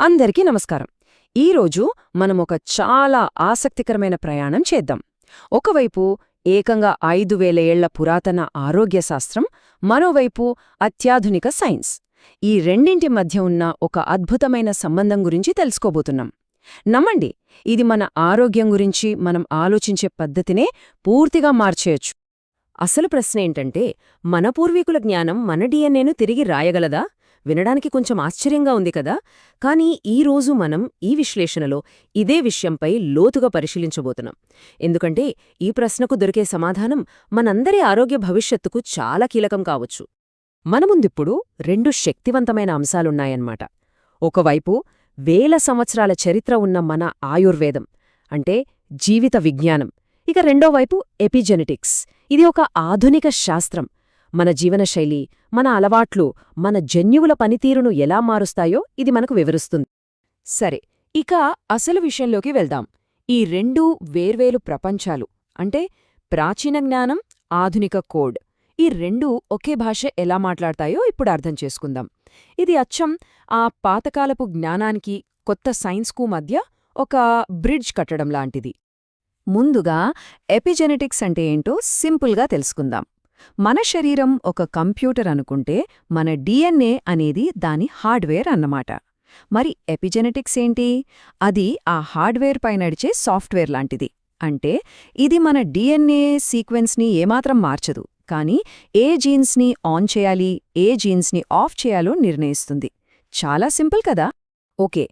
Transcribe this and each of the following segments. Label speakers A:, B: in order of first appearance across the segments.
A: అందరికీ నమస్కారం. ఈరోజు మనం ఒక చాలా ఆసక్తికరమైన ప్రయాణం చేద్దాం. ఒకవైపు ఏకంగా ఐదు వేల ఏళ్ళ పురాతన ఆరోగ్య శాస్త్రం మరోవైపు అత్యాధునిక సైన్స్. ఈ రెండింటి మధ్య ఉన్న ఒక అద్భుతమైన సంబంధం గురించి తెలుసుకోబోతున్నాం. నమ్మండి ఇది మన ఆరోగ్యం గురించి మనం ఆలోచించే పద్ధతినే పూర్తిగా మార్చేయచ్చు. అసలు ప్రశ్న ఏంటంటే మన పూర్వీకుల జ్ఞానం మన డిఎన్ఏను తిరిగి రాయగలదా? వినడానికి కొంచెం ఆశ్చర్యంగా ఉంది కదా? కానీ ఈ రోజు మనం ఈ విశ్లేషణలో ఇదే విషయంపై లోతుగా పరిశీలించబోతున్నాం. ఎందుకంటే ఈ ప్రశ్నకు దొరికే సమాధానం మనందరి ఆరోగ్య భవిష్యత్తుకు చాలా కీలకం కావచ్చు. మన ముందిప్పుడు రెండు శక్తివంతమైన అంశాలున్నాయన్నమాట. ఒకవైపు వేల సంవత్సరాల చరిత్ర ఉన్న మన ఆయుర్వేదం అంటే జీవిత విజ్ఞానం. ఇక రెండోవైపు ఎపిజెనెటిక్స్. ఇది ఒక ఆధునిక శాస్త్రం. మన జీవనశైలి మన అలవాట్లు మన జన్యువుల పనితీరును ఎలా మారుస్తాయో ఇది మనకు వివరిస్తుంది. సరే ఇక అసలు విషయంలోకి వెళ్దాం. ఈ రెండూ వేర్వేరు ప్రపంచాలు అంటే ప్రాచీన జ్ఞానం ఆధునిక కోడ్ ఈ రెండూ ఒకే భాష ఎలా మాట్లాడతాయో ఇప్పుడు అర్థం చేసుకుందాం. ఇది అచ్చం ఆ పాతకాలపు జ్ఞానానికి కొత్త సైన్స్కు మధ్య ఒక బ్రిడ్జ్ కట్టడం లాంటిది. ముందుగా ఎపిజెనెటిక్స్ అంటే ఏంటో సింపుల్గా తెలుసుకుందాం. మన శరీరం ఒక కంప్యూటర్ అనుకుంటే మన డిఎన్ఏ అనేది దాని హార్డ్వేర్ అన్నమాట. మరి ఎపిజెనెటిక్స్ ఏంటి? అది ఆ హార్డ్వేర్ పై నడిచే సాఫ్ట్వేర్ లాంటిది. అంటే ఇది మన డిఎన్ఏ సీక్వెన్స్ని ఏమాత్రం మార్చదు. కానీ ఏ జీన్స్ని ఆన్ చేయాలి ఏ జీన్స్ని ఆఫ్ చేయాలో నిర్ణయిస్తుంది. చాలా సింపుల్ కదా? ఓకే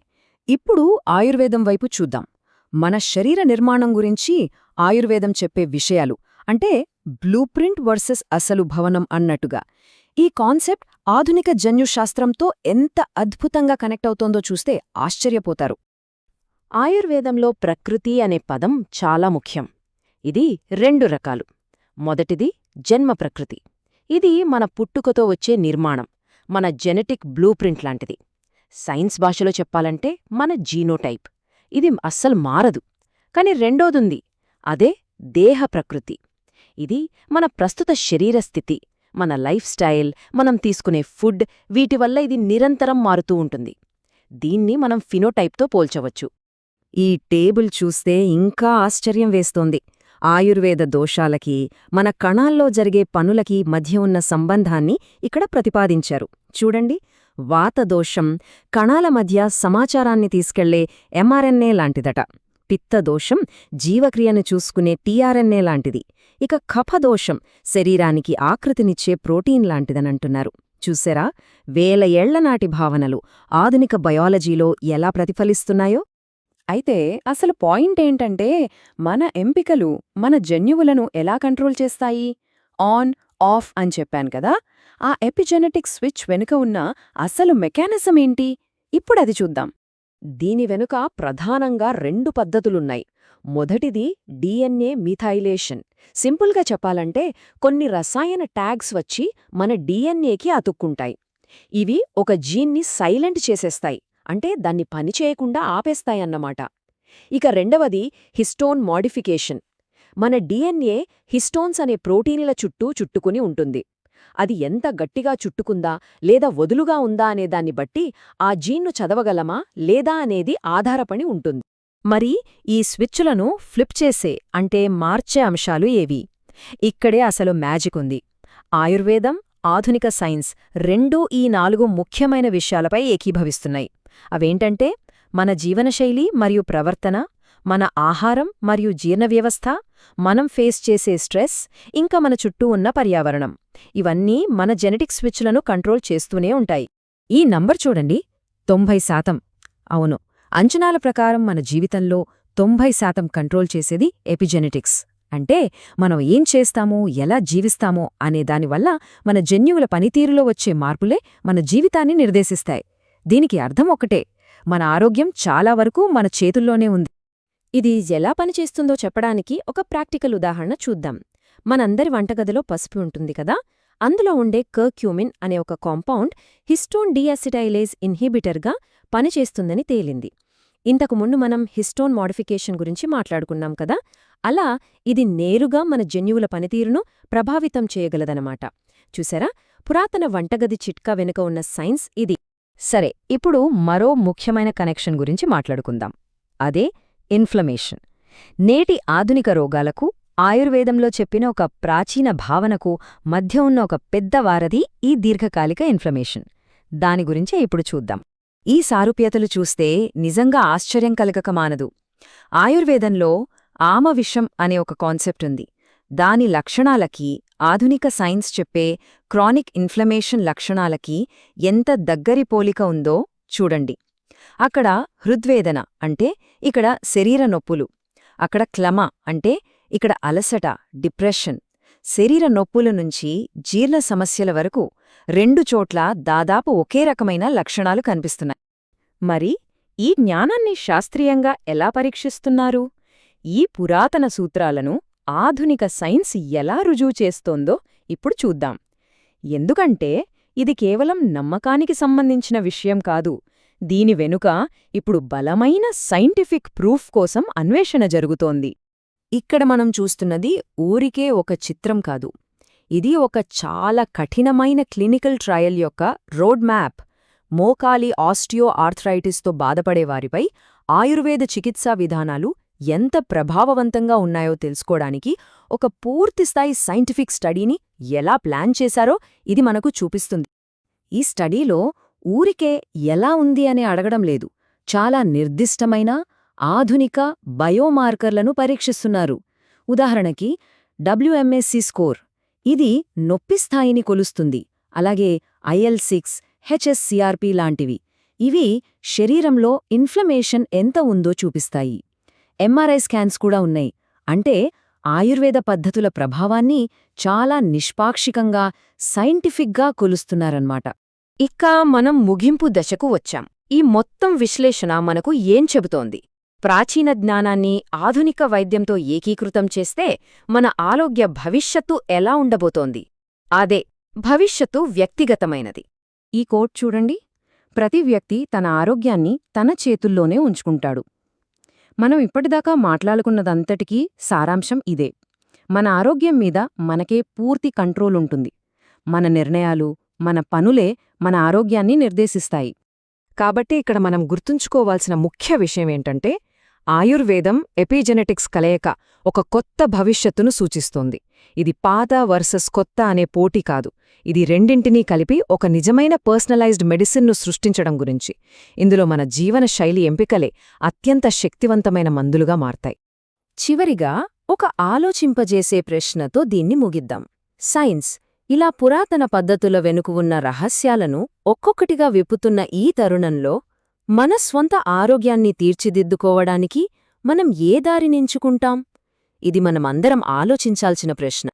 A: ఇప్పుడు ఆయుర్వేదం వైపు చూద్దాం. మన శరీర నిర్మాణం గురించి ఆయుర్వేదం చెప్పే విషయాలు. అంటే బ్లూప్రింట్ వర్సెస్ అసలు భవనం అన్నట్టుగా. ఈ కాన్సెప్ట్ ఆధునిక జన్యుశాస్త్రంతో ఎంత అద్భుతంగా కనెక్ట్ అవుతోందో చూస్తే ఆశ్చర్యపోతారు. ఆయుర్వేదంలో ప్రకృతి అనే పదం చాలా ముఖ్యం. ఇది రెండు రకాలు. మొదటిది జన్మ ప్రకృతి. ఇది మన పుట్టుకతో వచ్చే నిర్మాణం మన జెనెటిక్ బ్లూప్రింట్ లాంటిది. సైన్స్ భాషలో చెప్పాలంటే మన జీనోటైప్. ఇది అస్సలు మారదు. కాని రెండోదుంది అదే దేహ ప్రకృతి. ఇది మన ప్రస్తుత శరీర స్థితి మన లైఫ్ స్టైల్ మనం తీసుకునే ఫుడ్ వీటి వల్ల ఇది నిరంతరం మారుతూ ఉంటుంది. దీన్ని మనం ఫినోటైప్తో పోల్చవచ్చు. ఈ టేబుల్ చూస్తే ఇంకా ఆశ్చర్యం వేస్తోంది. ఆయుర్వేద దోషాలకి మన కణాల్లో జరిగే పనులకి మధ్య ఉన్న సంబంధాన్ని ఇక్కడ ప్రతిపాదించారు. చూడండి వాతదోషం కణాల మధ్య సమాచారాన్ని తీసుకెళ్ళే ఎంఆర్ఎన్ఏ లాంటిదట. పిత్తదోషం జీవక్రియను చూసుకునే టీఆర్ఎన్ఏ లాంటిది. ఇక కఫదోషం శరీరానికి ఆకృతినిచ్చే ప్రోటీన్ లాంటిదనంటున్నారు. చూసారా వేల ఏళ్ళనాటి భావనలు ఆధునిక బయాలజీలో ఎలా ప్రతిఫలిస్తున్నాయో? అయితే అసలు పాయింట్ ఏంటంటే మన ఎంపికలు మన జన్యువులను ఎలా కంట్రోల్ చేస్తాయి? ఆన్ ఆఫ్ అని చెప్పాను కదా? ఆ ఎపిజెనెటిక్ స్విచ్ వెనుక ఉన్న అసలు మెకానిజం ఏంటి? ఇప్పుడది చూద్దాం. దీని వెనుక ప్రధానంగా రెండు పద్ధతులున్నాయి. మొదటిది డిఎన్ఏ మిథైలేషన్. సింపుల్గా చెప్పాలంటే కొన్ని రసాయన ట్యాగ్స్ వచ్చి మన డిఎన్ఏకి అతుక్కుంటాయి. ఇవి ఒక జీన్ని సైలెంట్ చేసేస్తాయి. అంటే దాన్ని పనిచేయకుండా ఆపేస్తాయన్నమాట ఇక రెండవది హిస్టోన్ మాడిఫికేషన్. మన డిఎన్ఏ హిస్టోన్స్ అనే ప్రోటీనిల చుట్టూ చుట్టుకుని ఉంటుంది. అది ఎంత గట్టిగా చుట్టుకుందా లేదా వదులుగా ఉందా అనే దాన్ని బట్టి ఆ జీన్ను చదవగలమా లేదా అనేది ఆధారపడి ఉంటుంది. మరి ఈ స్విచ్లను ఫ్లిప్ చేసే అంటే మార్చే అంశాలు ఏవి? ఇక్కడే అసలు మ్యాజిక్ ఉంది. ఆయుర్వేదం ఆధునిక సైన్స్ రెండూ ఈ నాలుగు ముఖ్యమైన విషయాలపై ఏకీభవిస్తున్నాయి. అవేంటంటే మన జీవనశైలి మరియు ప్రవర్తన మన ఆహారం మరియు జీర్ణవ్యవస్థ మనం ఫేస్ చేసే స్ట్రెస్ ఇంకా మన చుట్టూ ఉన్న పర్యావరణం. ఇవన్నీ మన జెనెటిక్ స్విచ్లను కంట్రోల్ చేస్తూనే ఉంటాయి. ఈ నంబర్ చూడండి. తొంభై శాతం. అవును. అంచనాల ప్రకారం మన జీవితంలో తొంభై శాతం కంట్రోల్ చేసేది ఎపిజెనెటిక్స్. అంటే మనం ఏం చేస్తామో ఎలా జీవిస్తామో అనే దానివల్ల మన జన్యువుల పనితీరులో వచ్చే మార్పులే మన జీవితాన్ని నిర్దేశిస్తాయి. దీనికి అర్థం ఒకటే మన ఆరోగ్యం చాలా వరకు మన చేతుల్లోనే ఉంది. ఇది ఎలా పనిచేస్తుందో చెప్పడానికి ఒక ప్రాక్టికల్ ఉదాహరణ చూద్దాం. మనందరి వంటగదిలో పసుపు ఉంటుంది కదా అందులో ఉండే కర్క్యూమిన్ అనే ఒక కాంపౌండ్ హిస్టోన్ డీయాసిటైలేజ్ ఇన్హిబిటర్గా పనిచేస్తుందని తేలింది. ఇంతకు ముందు మనం హిస్టోన్ మోడిఫికేషన్ గురించి మాట్లాడుకున్నాం కదా అలా ఇది నేరుగా మన జన్యువుల పనితీరును ప్రభావితం చేయగలదనమాట చూసారా? పురాతన వంటగది చిట్కా వెనుక ఉన్న సైన్స్ ఇది.
B: సరే ఇప్పుడు మరో ముఖ్యమైన కనెక్షన్ గురించి మాట్లాడుకుందాం. అదే ఇన్ఫ్లమేషన్. నేటి ఆధునిక రోగాలకు ఆయుర్వేదంలో చెప్పిన ఒక ప్రాచీన భావనకు మధ్య ఉన్న ఒక పెద్ద వారధి ఈ దీర్ఘకాలిక ఇన్ఫ్లమేషన్. దాని గురించే ఇప్పుడు చూద్దాం.
A: ఈ సారూప్యతలు చూస్తే నిజంగా ఆశ్చర్యం కలగక మానదు ఆయుర్వేదంలో ఆమవిషం అనే ఒక కాన్సెప్ట్ ఉంది. దాని లక్షణాలకి ఆధునిక సైన్స్ చెప్పే క్రానిక్ ఇన్ఫ్లమేషన్ లక్షణాలకి ఎంత దగ్గరి పోలిక ఉందో చూడండి. అక్కడ హృద్వేదన అంటే ఇక్కడ శరీర నొప్పులు. అక్కడ క్లమ అంటే ఇక్కడ అలసట డిప్రెషన్. శరీర నొప్పుల నుంచి జీర్ణ సమస్యల వరకు రెండు చోట్ల దాదాపు ఒకే రకమైన లక్షణాలు కనిపిస్తున్నాయి. మరి ఈ జ్ఞానాన్ని శాస్త్రీయంగా ఎలా పరీక్షిస్తున్నారు? ఈ పురాతన సూత్రాలను ఆధునిక సైన్స్ ఎలా రుజువు చేస్తోందో ఇప్పుడు చూద్దాం. ఎందుకంటే ఇది కేవలం నమ్మకానికి సంబంధించిన విషయం కాదు. దీని వెనుక ఇప్పుడు బలమైన సైంటిఫిక్ ప్రూఫ్ కోసం అన్వేషణ జరుగుతోంది. ఇక్కడ మనం చూస్తున్నది ఊరికే ఒక చిత్రం కాదు. ఇది ఒక చాలా కఠినమైన క్లినికల్ ట్రయల్ యొక్క రోడ్ మ్యాప్. మోకాలి ఆస్టియో ఆర్థరైటిస్తో బాధపడేవారిపై ఆయుర్వేద చికిత్సా విధానాలు ఎంత ప్రభావవంతంగా ఉన్నాయో తెలుసుకోవడానికి ఒక పూర్తిస్థాయి సైంటిఫిక్ స్టడీని ఎలా ప్లాన్ చేశారో ఇది మనకు చూపిస్తుంది. ఈ స్టడీలో ఊరికే ఎలా ఉంది అని అడగడం లేదు. చాలా నిర్దిష్టమైన ఆధునిక బయోమార్కర్లను పరీక్షిస్తున్నారు. ఉదాహరణకి డబ్ల్యూఎంఎస్సి స్కోర్. ఇది నొప్పి స్థాయిని కొలుస్తుంది. అలాగే ఐఎల్ సిక్స్ హెచ్ఎస్సిఆర్పి లాంటివి. ఇవి శరీరంలో ఇన్ఫ్లమేషన్ ఎంత ఉందో చూపిస్తాయి. ఎంఆర్ఐ స్కాన్స్ కూడా ఉన్నాయి. అంటే ఆయుర్వేద పద్ధతుల ప్రభావాన్ని చాలా నిష్పాక్షికంగా సైంటిఫిక్గా కొలుస్తున్నారన్నమాట. ఇక మనం ముగింపు దశకు వచ్చాం. ఈ మొత్తం విశ్లేషణ మనకు ఏం చెబుతోంది? ప్రాచీన జ్ఞానాన్ని ఆధునిక వైద్యంతో ఏకీకృతం చేస్తే మన ఆరోగ్య భవిష్యత్తు ఎలా ఉండబోతోంది? అదే భవిష్యత్తు వ్యక్తిగతమైనది. ఈ కోట్ చూడండి. ప్రతి వ్యక్తి తన ఆరోగ్యాన్ని తన చేతుల్లోనే ఉంచుకుంటాడు. మనం ఇప్పటిదాకా మాట్లాడుకున్నదంతటికీ సారాంశం ఇదే. మన ఆరోగ్యం మీద మనకే పూర్తి కంట్రోల్ ఉంటుంది మన నిర్ణయాలు మన పనులే మన ఆరోగ్యాన్ని నిర్దేశిస్తాయి. కాబట్టి ఇక్కడ మనం గుర్తుంచుకోవాల్సిన ముఖ్య విషయం ఏంటంటే ఆయుర్వేదం ఎపిజెనెటిక్స్ కలయిక ఒక కొత్త భవిష్యత్తును సూచిస్తోంది. ఇది పాత వర్సెస్ కొత్త అనే పోటీ కాదు. ఇది రెండింటినీ కలిపి ఒక నిజమైన పర్సనలైజ్డ్ మెడిసిన్ను సృష్టించడం గురించి. ఇందులో మన జీవన శైలి ఎంపికలే అత్యంత శక్తివంతమైన మందులుగా మారతాయి. చివరిగా ఒక ఆలోచింపజేసే ప్రశ్నతో దీన్ని ముగిద్దాం. సైన్స్ ఇలా పురాతన పద్ధతుల వెనుక ఉన్న రహస్యాలను ఒక్కొక్కటిగా విప్పుతున్న ఈ తరుణంలో మన స్వంత ఆరోగ్యాన్ని తీర్చిదిద్దుకోవడానికి మనం ఏ దారినెంచుకుంటాం ఇది మనమందరం ఆలోచించాల్సిన ప్రశ్న.